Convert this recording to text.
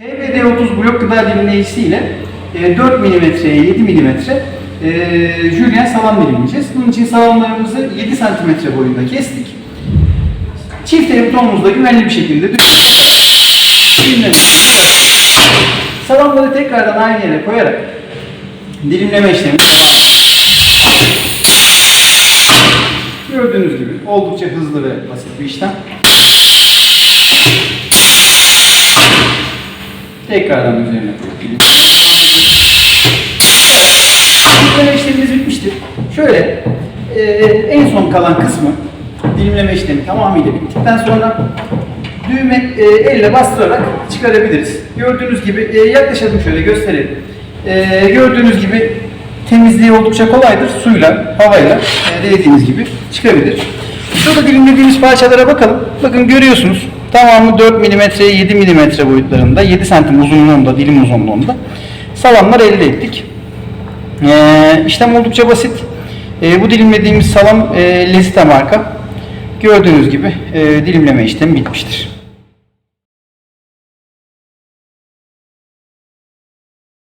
HBD30 blok gıda dilimleyicisiyle e, 4 mm'ye 7 mm e, jülyen salam dilimleyeceğiz. Bunun için salamlarımızı 7 cm boyunda kestik. Çift el butonumuzda güvenli bir şekilde dilimledik. Salamları tekrardan aynı yere koyarak dilimleme işlemi Gördüğünüz gibi oldukça hızlı ve basit bir işlem. Tekrardan üzerine koyup. Dilimleme işlemimiz bitmiştir. Şöyle e, en son kalan kısmı dilimleme işlemi tamamıyla bittikten sonra düğme e, elle bastırarak çıkarabiliriz. Gördüğünüz gibi e, yaklaşalım şöyle gösterelim. E, gördüğünüz gibi temizliği oldukça kolaydır. Suyla, havayla e, dilediğiniz gibi çıkabilir. Şurada dilimlediğimiz parçalara bakalım. Bakın görüyorsunuz. Tamamı 4 mm'ye 7 mm boyutlarında, 7 santim uzunluğunda, dilim uzunluğunda salamlar elde ettik. Ee, işlem oldukça basit. Ee, bu dilimlediğimiz salam e, Lezita marka. Gördüğünüz gibi e, dilimleme işlemi bitmiştir.